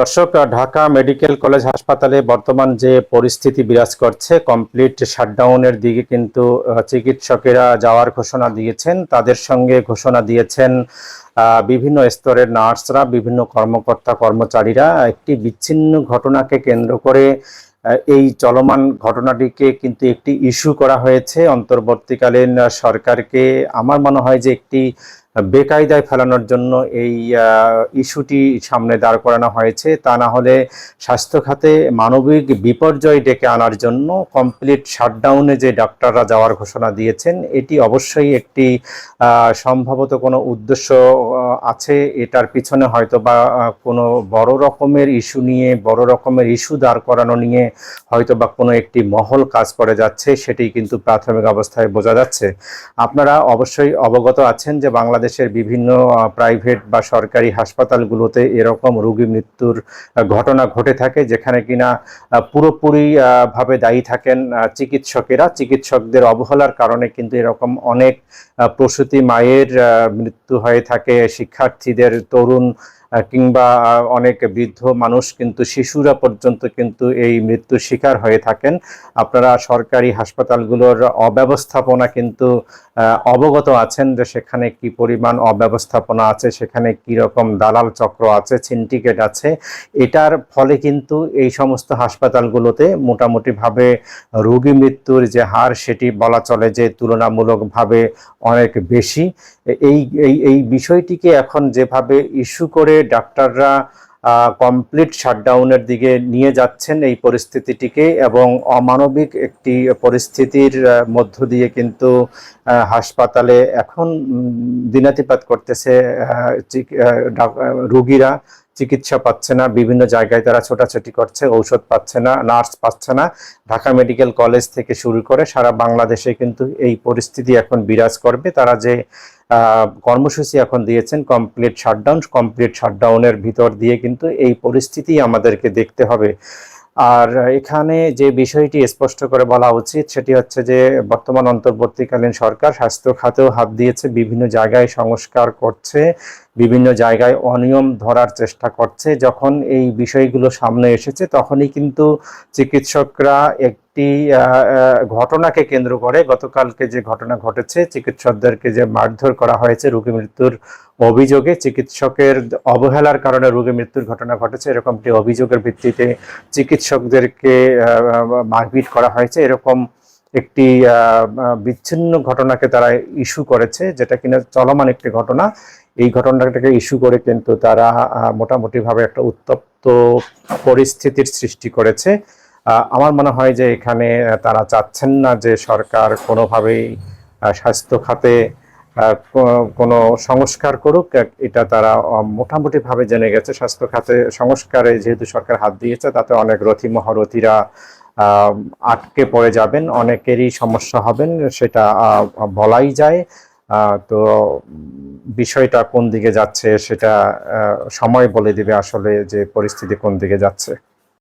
দর্শক, Dhaka medical college হাসপাতালে বর্তমান যে পরিস্থিতি বিরাজ করছে, কমপ্লিট শাটডাউনের দিকে কিন্তু চিকিৎসকেরা যাওয়ার ঘোষণা দিয়েছেন। তাদের সঙ্গে ঘোষণা দিয়েছেন বিভিন্ন স্তরের নার্সরা, বিভিন্ন কর্মকর্তা, কর্মচারীরা। একটি বিচ্ছিন্ন ঘটনাকে কেন্দ্র করে এই চলমান ঘটনাটিকে কিন্তু একটি ইস্যু করা হয়েছে। অন্তর্বর্তীকালীন সরকারকে আমার মনে হয় যে একটি বেকায়দায় ফেলানোর জন্য এই ইস্যুটি সামনে দাঁড় করানো হয়েছে। তা না হলে স্বাস্থ্য খাতে মানবিক বিপর্যয় ডেকে আনার জন্য কমপ্লিট শাটডাউনে যে ডাক্তাররা যাওয়ার ঘোষণা দিয়েছেন, এটি অবশ্যই একটি সম্ভবত কোনো উদ্দেশ্য আছে। এটার পিছনে হয়তো বা কোনো বড় রকমের ইস্যু নিয়ে, বড় রকমের ইস্যু দাঁড় করানো নিয়ে হয়তো বা কোনো একটি মহল কাজ করে যাচ্ছে, সেটি কিন্তু প্রাথমিক অবস্থায় বোঝা যাচ্ছে। আপনারা অবশ্যই অবগত আছেন যে বাংলাদেশের বিভিন্ন প্রাইভেট বা সরকারি হাসপাতালগুলোতে এরকম রোগী মৃত্যুর ঘটনা ঘটে থাকে যেখানে কিনা পুরোপুরি ভাবে দায়ী থাকেন চিকিৎসকেরা। চিকিৎসকদের অবহেলার কারণে কিন্তু এরকম অনেক প্রসূতি মায়ের মৃত্যু হয়ে থাকে। শিক্ষার্থীদের, তরুণ কিংবা অনেক বৃদ্ধ মানুষ কিন্তু শিশুরা পর্যন্ত কিন্তু এই মৃত্যুর শিকার হয়ে থাকেন। আপনারা সরকারি হাসপাতালগুলোর অব্যবস্থাপনা কিন্তু অবগত আছেন যে সেখানে কি পরিমাণ অব্যবস্থাপনা আছে, সেখানে কি রকম দালাল চক্র আছে, সিন্ডিকেট আছে। এটার ফলে কিন্তু এই সমস্ত হাসপাতালগুলোতে মোটামুটিভাবে রোগী মৃত্যুর যে হার সেটি বলা চলে যে তুলনামূলকভাবে অনেক বেশি। এই এই বিষয়টিকে এখন যেভাবে ইস্যু করে ডাক্তাররা কমপ্লিট শাটডাউনের দিকে নিয়ে যাচ্ছেন এই পরিস্থিতিটিকে এবং অমানবিক একটি পরিস্থিতির মধ্য দিয়ে কিন্তু হাসপাতালে এখন দিনাতিপাত করতেছে রোগীরা। চিকিৎসা পাচ্ছে না, বিভিন্ন জায়গায় তারা ছোটাছুটি করছে, ঔষধ পাচ্ছে না, নার্স পাচ্ছে না। ঢাকা মেডিকেল কলেজ থেকে শুরু করে সারা বাংলাদেশে কিন্তু এই পরিস্থিতি এখন বিরাজ করবে। তারা যে কর্মসূচি এখন দিয়েছেন কমপ্লিট শাটডাউন কমপ্লিট শাটডাউনের ভিতর দিয়ে কিন্তু এই পরিস্থিতি আমাদেরকে দেখতে হবে। আর এখানে যে বিষয়টি স্পষ্ট করে বলা উচিত, সেটি হচ্ছে যে বর্তমান অন্তর্বর্তীকালীন সরকার স্বাস্থ্য খাতেও হাত দিয়েছে, বিভিন্ন জায়গায় সংস্কার করছে, বিভিন্ন জায়গায় অনিয়ম ধরার চেষ্টা করছে। যখন এই বিষয়গুলো সামনে এসেছে, তখনই কিন্তু চিকিৎসকরা একটি ঘটনাকে কেন্দ্র করে গতকালকে যে ঘটনা ঘটেছে, চিকিৎসকদেরকে যে মারধর করা হয়েছে রোগী মৃত্যুর অভিযোগে, চিকিৎসকের অবহেলার কারণে রোগী মৃত্যুর ঘটনা ঘটেছে এরকমটি অভিযোগের ভিত্তিতে চিকিৎসকদেরকে মারপিট করা হয়েছে। এরকম একটি বিচ্ছিন্ন ঘটনাকে তারা ইস্যু করেছে, যেটা কিনা চলমান একটি ঘটনা। এই ঘটনাটাকে ইস্যু করে কিন্তু তারা মোটামুটিভাবে একটা উত্তপ্ত পরিস্থিতির সৃষ্টি করেছে। আমার মনে হয় যে এখানে তারা চাচ্ছেন না যে সরকার কোনোভাবেই স্বাস্থ্য খাতে কোনো সংস্কার করুক। এটা তারা মোটামুটিভাবে জেনে গেছে। স্বাস্থ্য খাতে সংস্কারে যেহেতু সরকার হাত দিয়েছে, তাতে অনেক রথি মহারথীরা আটকে পড়ে যাবেন, অনেকেরই সমস্যা হবেন, সেটা বলাই যায়। তো বিষয়টা কোন দিকে যাচ্ছে সেটা সময় বলে দিবে আসলে যে পরিস্থিতি কোন দিকে যাচ্ছে।